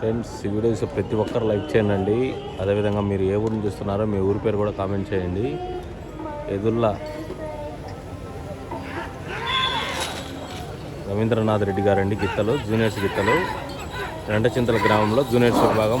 Friends ఈ videos ప్రతి ఒక్కరు లైక్ చేయండి. అదేవిధంగా మీరు ఏ ఊరిని చూస్తున్నారో మీ ఊరి పేరు కూడా కామెంట్ చేయండి. ఎదుల్లా రవీంద్రనాథ్ రెడ్డి గారండి గిత్తలు జూనియర్స్ గిత్తలు. రెండచింతల గ్రామంలో జూనియర్స్ విభాగం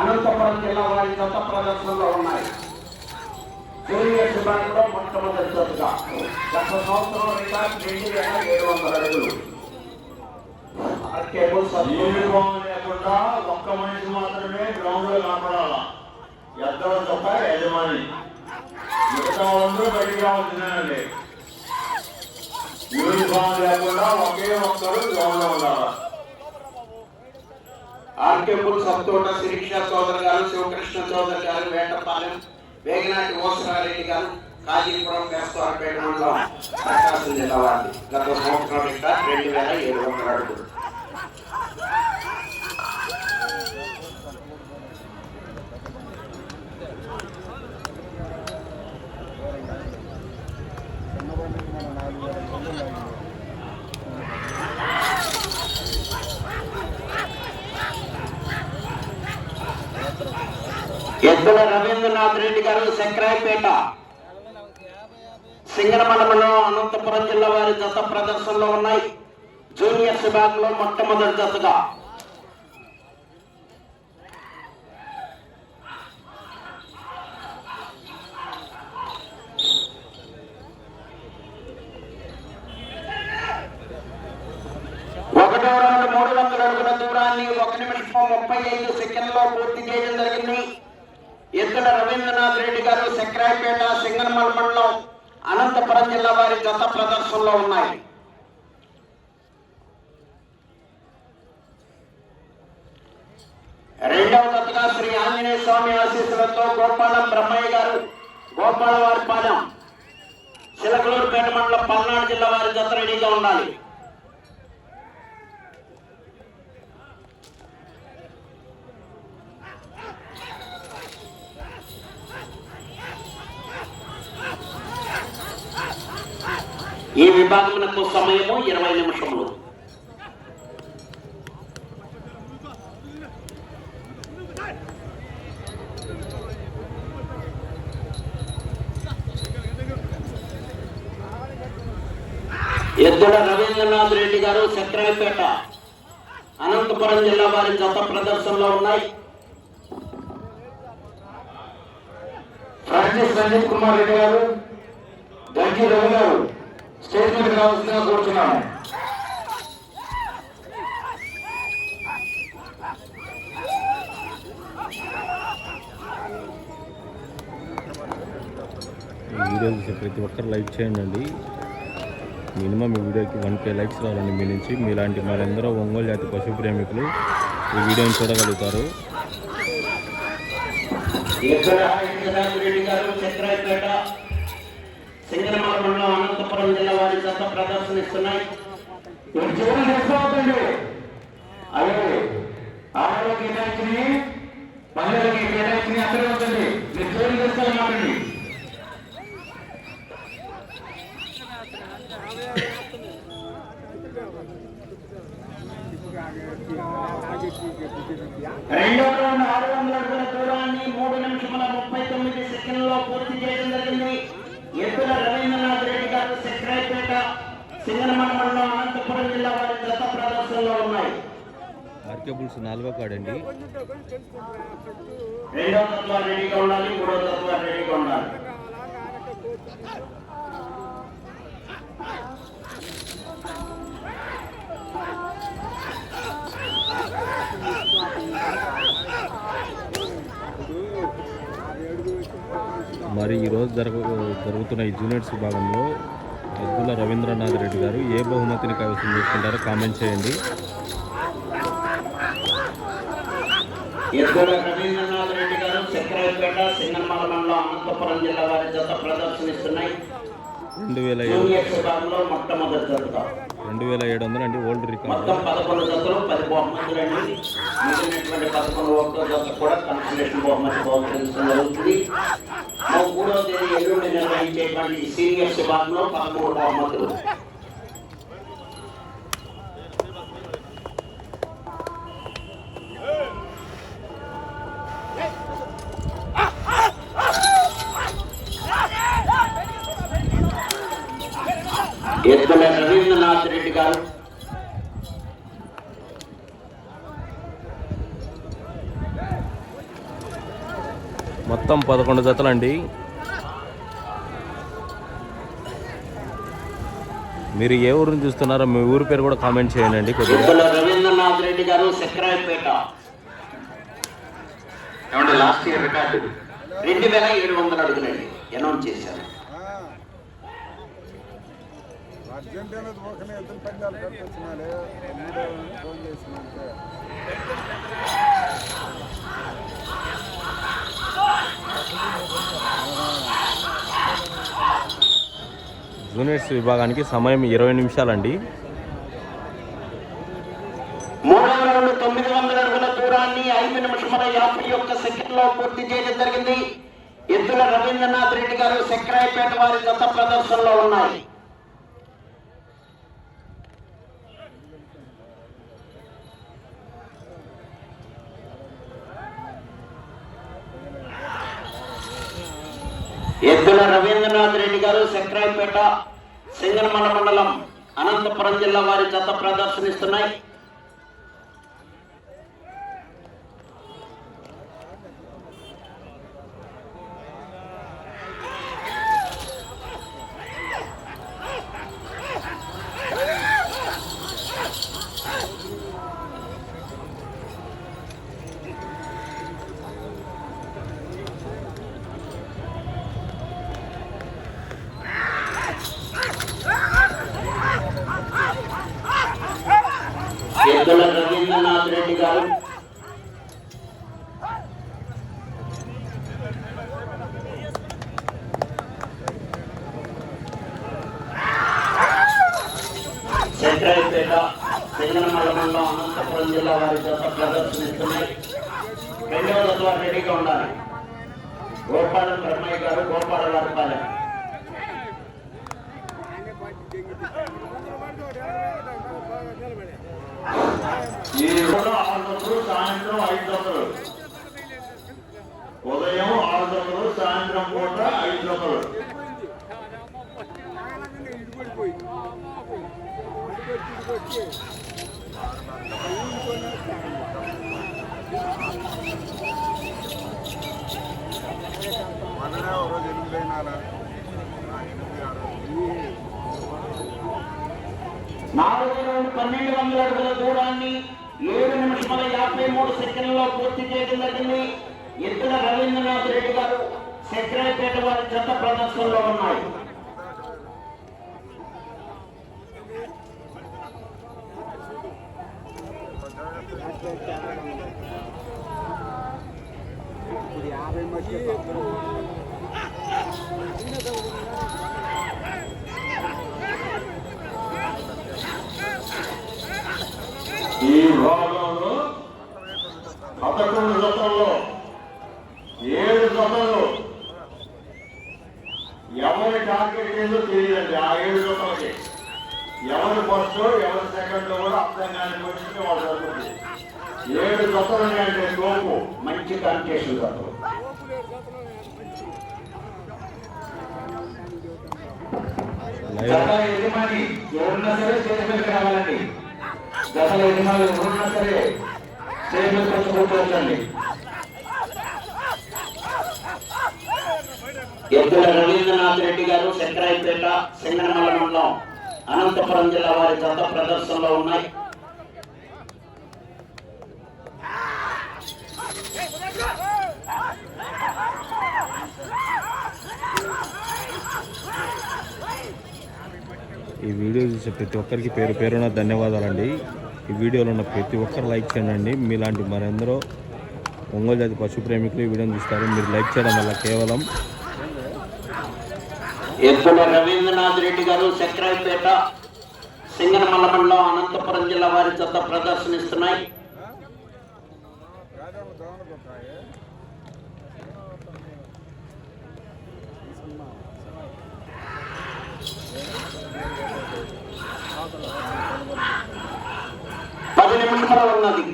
అనంతపురం జిల్లా వారి గత ప్రదర్శనలో ఉన్నాయి. సూర్య విభాగంలో మొట్టమొదటి జతగా గత సంవత్సరం రికార్డ్ రెండు వేల ఏడు వందల అడుగులు. లేకుండా ఒక్క మనిషి మాత్రమే గ్రౌండ్లో కనపడాలా. ఎద్దరు తప్ప యజమాని. మిగతా వాళ్ళందరూ బయటికి రావాల్సిందేనండి. యూనిఫామ్ లేకుండా ఒకే ఒక్కరు గ్రౌండ్లో ఉండాలా. ఆర్కేపుల్ సత్తోట శిరీక్ష చౌదరి గారు శివకృష్ణ చౌదరి గారు వేటపాలెం వేగినాటి ఓసరారెడ్డి గారు కాజీపురం వేస్తవారపేట మండలం ప్రకాశం జిల్లా వారి గత సంవత్సరం ఇంకా రెండు వేల ఏడు వందల అడుగులు. ఎద్దుల రవీంద్రనాథ్ రెడ్డి గారు శంకరాయపేట. సింగరమల అనంతపురం జిల్లా వారి జత ప్రదర్శనలో ఉన్నాయి. జూనియర్స్ విభాగంలో మొట్టమొదటి జతగా. ఒకటో మూడు వందల అడుగుల దూరాన్ని ఒక నిమిషం ముప్పై ఐదు సెకండ్లో పూర్తి చేయడం జరిగింది. ఇక్కడ రవీంద్రనాథ్ రెడ్డి గారు సెక్రాయపేట సింగనమల్ మండలం అనంతపురం జిల్లా వారి జత ప్రదర్శనలో ఉన్నాయి. రెండవ దత్తగా శ్రీ ఆంజనేయ స్వామి ఆశీస్సులతో గోపాలం బ్రహ్మయ్య గారు గోపాలవారిపాలెం చిలకలూరుపేట మండలం పల్నాడు జిల్లా వారి జత రెడీగా ఉండాలి. ఈ విభాగమునకు సమయము ఇరవై నిమిషములు. ఎద్దుల రవీంద్రనాథ్ రెడ్డి గారు సత్రాయపేట అనంతపురం జిల్లా వారి గత ప్రదర్శనలో ఉన్నాయి. ఫ్రాన్సిస్ రంజిత్ కుమార్ రెడ్డి గారు గంజీ రవి గారు. రావాల్సిందిగా కోరుతున్నాను. ఈ వీడియో చూసే ప్రతి ఒక్కరు లైక్ చేయండి. మినిమం ఈ వీడియోకి వన్ కే లైక్స్ రావాలండి మీ నుంచి. మీలాంటి మరెందరో ఒంగోలు జాతి పశు ప్రేమికులు ఈ వీడియోని చూడగలుగుతారు. గారు చక్రాయపేట సింగనమల మండలం అనంతపురం జిల్లా వారి జత ప్రదర్శనిస్తున్నాయి మీరు చివరి చేసుకోవద్దండి. అదే ఆడవాళ్ళకి కేటాయించి మహిళలకి కేటాయించి అక్కడే ఉంటుంది మీరు చివరి చేసుకోవాలన్నమాటండి రెండో రౌండ్ ఆరు వందల అడుగుల దూరాన్ని మూడు నిమిషముల ముప్పై తొమ్మిది సెకండ్లో పూర్తి చేయడం జరిగింది. ఎద్దుల రవీంద్రనాథ్ రెడ్డి గారు మండలం అనంతపురం జిల్లా వారి జత ప్రదర్శనలో ఉన్నాయి. ఆర్కే బుల్స్ నాలుగో కాడండి. రెండో తత్వ రెడీగా ఉండాలి మూడో తత్వ రెడీగా ఉండాలి. మరి ఈరోజు జరగ జరుగుతున్న ఈ జూనియర్స్ విభాగంలో ఎద్దుల రవీంద్రనాథ్ రెడ్డి గారు ఏ బహుమతిని కైవసం చేసుకుంటారో కామెంట్ చేయండి. ఎద్దుల రవీంద్రనాథ్ రెడ్డి గారు చక్రాయపేట సింగనమల మండలం అనంతపురం జిల్లా వారి జత ప్రదర్శనిస్తున్నాయి. రెండు వేల ఏడు రెండు వేల ఏడు వందలు అండి ఓల్డ్ రికార్డు. మొత్తం పదకొండు జతలు పది బహుమతులండి మిగిలినటువంటి పదకొండు ఒక్క జత కూడా కన్సలేషన్ బహుమతి బహుమతించడం జరుగుతుంది. మా మూడో తేదీ ఎల్లుండి నిర్వహించేటువంటి సీనియర్స్ విభాగంలో పదమూడు బహుమతులు. మొత్తం పదకొండు జతలు అండి మీరు ఏ ఊరిని చూస్తున్నారో మీ ఊరి పేరు కూడా కామెంట్ చేయండి రవీంద్రనాథ్ రెడ్డి గారు సెక్రాయపేట లాస్ట్ ఇయర్ రికార్డు రెండు వేల ఏడు వందల అడుగులండి అనౌన్స్ చేశారు. అర్జెంటీనా పోకనే ఎదురు పందాలు కట్టించినాలే మూడో ఫోన్ చేసినంటే జూనియర్స్ విభాగానికి సమయం ఇరవై నిమిషాలండి. మూడు వందల నుండి తొమ్మిది వందల అడుగుల దూరాన్ని ఐదు నిమిషముల యాభై ఒక్క సెకండ్ పూర్తి చేయడం జరిగింది. ఎద్దుల రవీంద్రనాథ్ రెడ్డి గారు సెక్రాయపేట వారి గత ప్రదర్శనలో ఉన్నాయి. ఎద్దుల రవీంద్రనాథ్ రెడ్డి గారు సెక్రాయపేట సింగనమల మండలం అనంతపురం జిల్లా వారి జత ప్రదర్శనిస్తున్నాయి. ఎద్దుల రవీంద్రనాథ్ రెడ్డి గారు సెక్రటరీపేట సింగనమల్ల మండలం అనంతపురం జిల్లా వారి జత ప్రదర్శనిస్తున్నాయి రెండవ దశ రెడీగా ఉండాలి గోపాలం బ్రహ్మయ్య గారు గోపాల వారిపాలెం ఈ రోజు ఆరు జతలు సాయంత్రం ఐదు వందలు ఉదయం ఆరు వందలు సాయంత్రం పూట ఐదు వందలు మననే ఒక రోజు నాలుగు పన్నెండు వందల అడుగుల దూరాన్ని ఏడు నిమిషముల యాభై మూడు సెకండ్లలో పూర్తి చేయడం జరిగింది. ఎత్తుల రవీంద్రనాథ్ రెడ్డి గారు సెక్రటరీపేట వారి చెత్త ప్రదర్శనలో ఉన్నాయి. యాభై మధ్య ఈ విభాగంలో పదకొండు జతల్లో ఏడు జతలు ఎవరి టార్గెట్ ఏందో తెలియదండి ఆ ఏడు జతలకి ఎవరు ఫస్ట్ ఎవరు సెకండ్ కూడా అర్థం కాని పరిస్థితి వాళ్ళు జరుగుతుంది ఏడు జతలు అంటే లోపు మంచి కాంపిటీషన్ జతలు యజమాని ఎవరున్నా సరే స్టేజ్ మీదకి రావాలండి జతల యజమాని ఎవరున్నా సరే స్టేజ్ మీదకి వచ్చి కూర్చోవచ్చండి ఎద్దుల రవీంద్రనాథ్ రెడ్డి గారు శంకరాయపేట సింగనమల మండలం అనంతపురం జిల్లా వారి జత ప్రదర్శనలో ఉన్నాయి. ఈ వీడియో చూసే ప్రతి ఒక్కరికి పేరు పేరున ధన్యవాదాలండి. ఈ వీడియోలో ఉన్న ప్రతి ఒక్కరు లైక్ చేయండి. మీలాంటి మరెందరో ఒంగోలు జాతి పశు ప్రేమికులు ఈ వీడియోని చూస్తారు. మీరు లైక్ చేయడం వల్ల కేవలం ఎద్దుల రవీంద్రనాథ్ రెడ్డి గారు చక్రాయపేట సింగనమల్ల మండలం అనంతపురం జిల్లా వారి చెత్త ప్రదర్శనిస్తున్నాయి. నిమిషాల ఉన్నది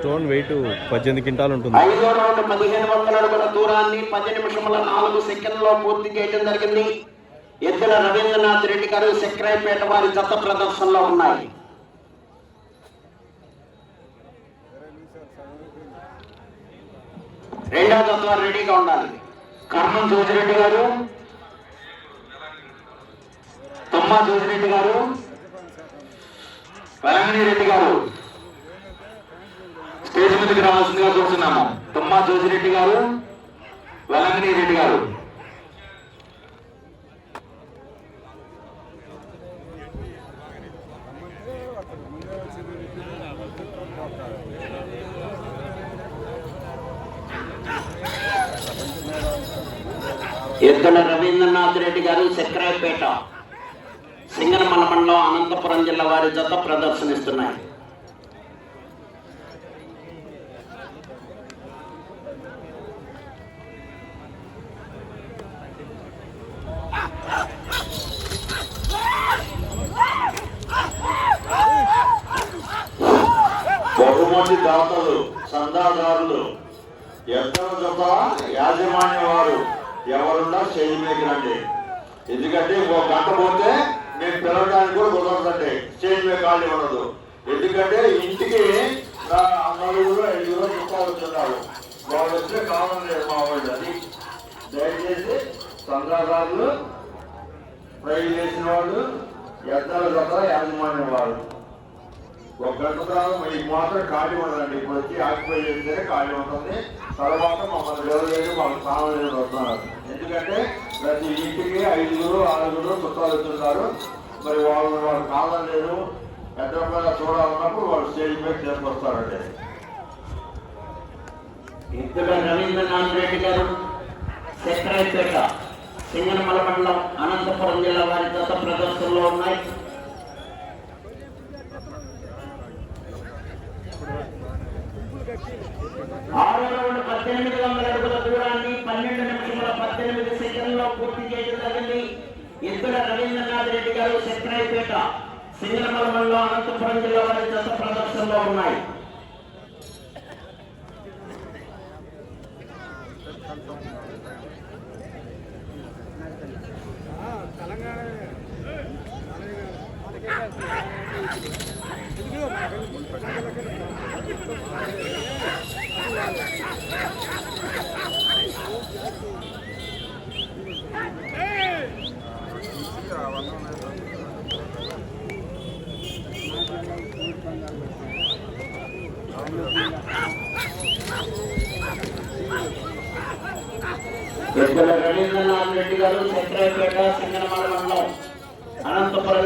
స్టోన్ వెయిట్ పద్దెనిమిది క్వింటాలు ఉంటుంది. ఐదో రౌండ్ పదిహేను వందల అడుగుల దూరాన్ని పది నిమిషముల నాలుగు సెకండ్లో పూర్తి చేయడం జరిగింది. ఎద్దుల రవీంద్రనాథ్ రెడ్డి గారు చక్రాయపేట వారి జత ప్రదర్శనలో ఉన్నాయి. రెండో జత వారు రెడీగా ఉండాలి. కర్మం జోజిరెడ్డి గారు తుమ్మా జోజిరెడ్డి గారు. వెలంగిని రెడ్డి గారు. స్టేజ్ మీదకి రావాల్సిందిగా చూస్తున్నాము తుమ్మా జోజిరెడ్డి గారు వెలంగిని రెడ్డి గారు. ఎద్దుల రవీంద్రనాథ్ రెడ్డి గారు చక్రాయపేట సింగనమల్ల మండలం అనంతపురం జిల్లా వారి జత ప్రదర్శనిస్తున్నాయి. బహుమతి దాతలు సందాదారులు ఎత్తన జత యాజమాన్య వారు ఎవరున్నా స్టేజ్ రండి. ఎందుకంటే ఒక గంట పోతే నేను పిలవడానికి కూడా కుదరదండి. స్టేజ్ మీద ఖాళీ ఉండదు. ఎందుకంటే ఇంటికి నా నలుగురు ఐదుగురు చుట్టాలు వాళ్ళు వస్తే కావాలి మా వాళ్ళు అది దయచేసి చందాదారులు ప్రైజ్ చేసిన వాళ్ళు ఎత్తన దగ్గర యాజమాన్య వాళ్ళు. ఒక గంట తర్వాత మీకు మాత్రం ఖాళీ ఉండదండి ఇప్పుడు వచ్చి ఆక్యుపై చేస్తేనే ఖాళీ ఉంటుంది తర్వాత మమ్మల్ని ఎవరు వాళ్ళ సామాన్యులు వస్తున్నారు ఎందుకంటే ప్రతి ఇంటికి ఐదుగురు ఆరుగురు చుట్టాలు వస్తున్నారు మరి వాళ్ళు వాళ్ళు కాలం లేదు పెద్ద చూడాలన్నప్పుడు వాళ్ళు స్టేజ్ మీద చేసుకొస్తారండి ఇంతగా రవీంద్రనాథ్ రెడ్డి గారు సెక్రటరీపేట సింగనమల మండలం అనంతపురం జిల్లా వారి గత ప్రదర్శనలో ఉన్నాయి ఆరో రౌండ్ పద్దెనిమిది వందల అడుగుల దూరాన్ని పన్నెండు నిమిషముల పద్దెనిమిది సెకండ్లో పూర్తి చేయడం జరిగింది. ఎద్దుల రవీంద్రనాథ్ రెడ్డి గారు చక్రాయపేట సింగనమల మండలం అనంతపురం జిల్లా వారి దశ ప్రదర్శనలో ఉన్నాయి. ఎద్దుల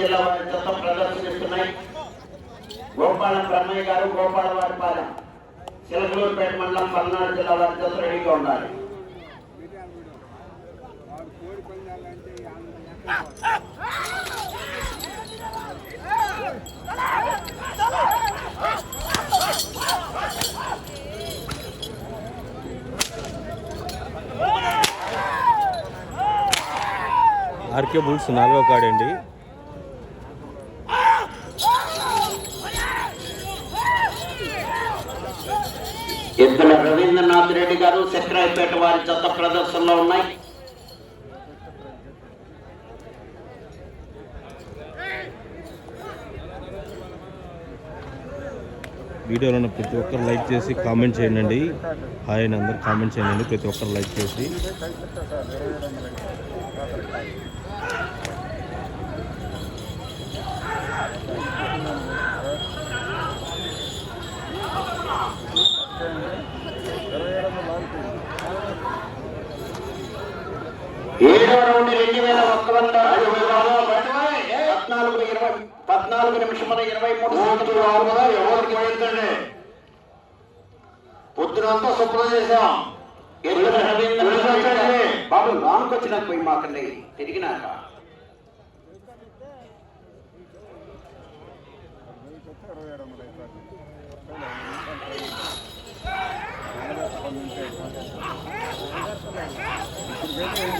జిల్లా వారి జత ప్రదర్శనిస్తున్నాయి గోపాలం బ్రహ్మయ్య గారు గోపాలవారిపాలెం చిలకలూరుపేట మండలం పల్నాడు జిల్లా వారి జత రెడీగా ఉండాలి. ఆర్కే బుల్స్ నాలుగో కాడండి. రెడ్డి గారు సక్రాయపేట వారి చెత్త ప్రదర్శనలో ఉన్నాయి. వీడియోలో ప్రతి ఒక్కరు లైక్ చేసి కామెంట్ చేయండి. హాయ్ అని అందరు కామెంట్ చేయండి. ప్రతి ఒక్కరు లైక్ చేసి ఇదే కైపెట్టా సార్ ఇరవై ఏడు వందలకి ఇరవై ఏడు వందలు ఆగిపోయింది ఏడో రౌండ్ రెండు వేల ఒక్క వంద పద్నాలుగు ఇరవై పద్నాలుగు నిమిషముల ఇరవై మూడు సెకండ్లు. వారు కూడా ఎవరికి పోయిందండి పొద్దునంతా శుభ్రం వెళ్ళొచ్చండి. బాబు లోనికి వచ్చినాక పోయి మాకండి. తిరిగినాక. ఇప్పుడు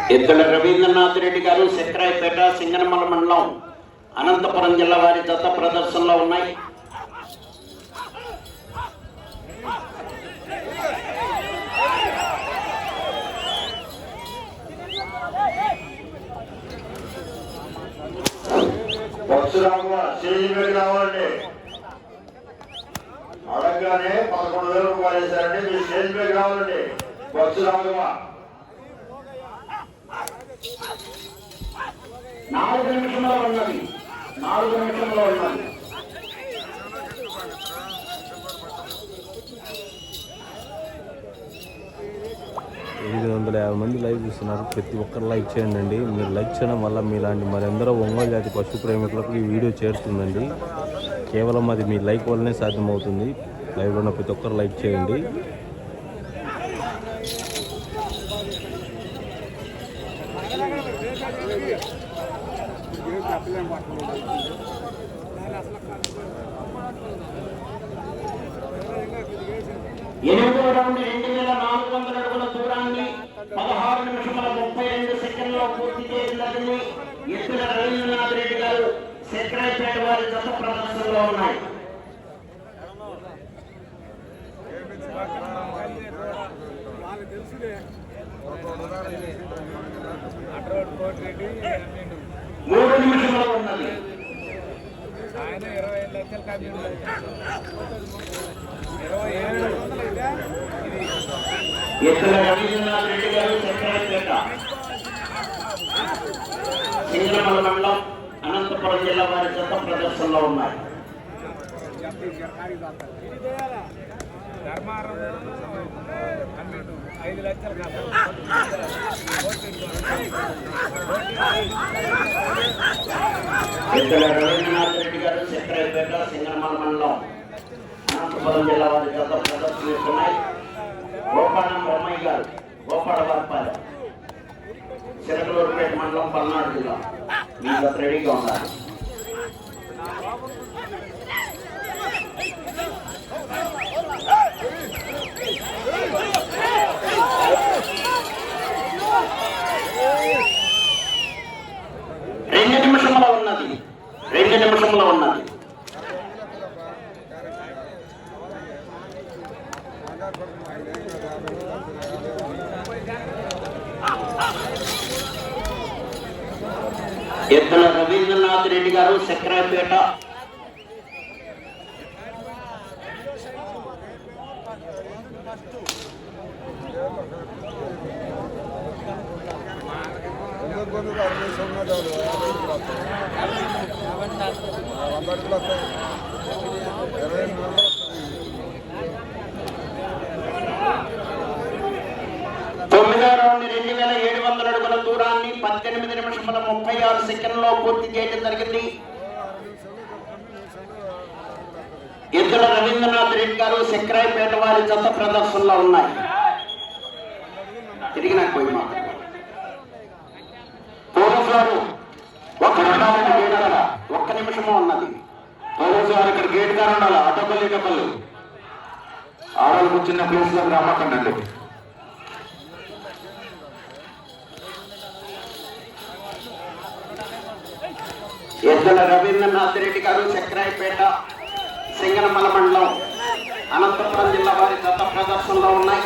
ఎద్దుల రవీంద్రనాథ్ రెడ్డి గారు సెక్రాయిపేట సింగనమల మండలం అనంతపురం జిల్లా వారి జత ప్రదర్శనలో ఉన్నాయి. పరశురామ స్టేజ్ రావాలండి. అడగగానే పదకొండు వేల రూపాయలు వేశారండి. మీరు స్టేజ్ మీద రావాలండి. పరశురామ నాలుగు నిమిషంలో ఉన్నది. నాలుగు నిమిషంలో ఉన్నది. ఎనిమిది వందల యాభై మంది లైవ్ చూస్తున్నారు. ప్రతి ఒక్కరు లైక్ చేయండి అండి. మీరు లైక్ చేయడం వల్ల మీలాంటి మరెందరో ఒంగోలు జాతి పశు ప్రేమికులకు ఈ వీడియో చేరుతుందండి. కేవలం అది మీ లైక్ వల్లనే సాధ్యమవుతుంది. లైవ్లో ఉన్న ప్రతి ఒక్కరు లైక్ చేయండి. ఎనిమిదవ రౌండ్ రెండు వేల నాలుగు వందల అడుగుల దూరాన్ని పదహారు నిమిషముల ముప్పై రెండు సెకండ్లో పూర్తి చేసినది ఎత్తుల రవీంద్రనాథ్ రెడ్డి గారు వారి ప్రదర్శనలో ఉన్నాయి. తెలుసులే. మూడు నిమిషంలో ఉన్నది. ఆయన ఇరవై ఐదు లక్షలు కమ్యూనిటీ ఇరవై ఏడు ఎత్తుల రవీంద్రనాథ్ రెడ్డి గారు సెక్రటరేట్ సింగనమల మండలం అనంతపురం జిల్లా వారి జత ప్రదర్శనలో ఉన్నాయి ధర్మారం ఐదు లక్షలు రవీంద్రనాథ్ రెడ్డి గారు మండలం అనంతపురం జిల్లా వారి జత ప్రదర్శనిస్తున్నాయి గోపాలం గారు గోపాల వారిపాలెం చిరకలూరుపేట మండలం పల్నాడు జిల్లా. మీ జత రెడీగా ఉన్నారు రెండు నిమిషంలో ఉన్నది. రెండు నిమిషంలో ఉన్నది. ఎద్దుల రవీంద్రనాథ్ రెడ్డి గారు సెక్రటేట పొందుకు అరవై సున్నా యాభై వంద అడుగులు వస్తాయి ఇరవై ఎనిమిది వందలు తొమ్మిదో రౌండ్ రెండు వేల ఏడు వందల అడుగుల దూరాన్ని పద్దెనిమిది నిమిషముల ముప్పై ఆరు సెకండ్లో పూర్తి చేయడం జరిగింది. ఇద్దరు రవీంద్రనాథ్ రెడ్డి గారు సెక్రాయిపేట వారి జత ప్రదర్శనలో ఉన్నాయి. తిరిగి నాకు గారు మాట పోలీసు గేట్ కాడ ఒక్క నిమిషము ఉన్నది. పోలీసు గారు ఇక్కడ గేట్ కాడ ఉండాలి? ఆటోపల్లి కప్పలు ఆడవాళ్ళు కూర్చున్న ప్లేస్లో రమ్మకండి ఎద్దుల రవీంద్రనాథ్ రెడ్డి గారు చక్రాయపేట సింగనమల మండలం అనంతపురం జిల్లా వారి గత ప్రదర్శనలో ఉన్నాయి.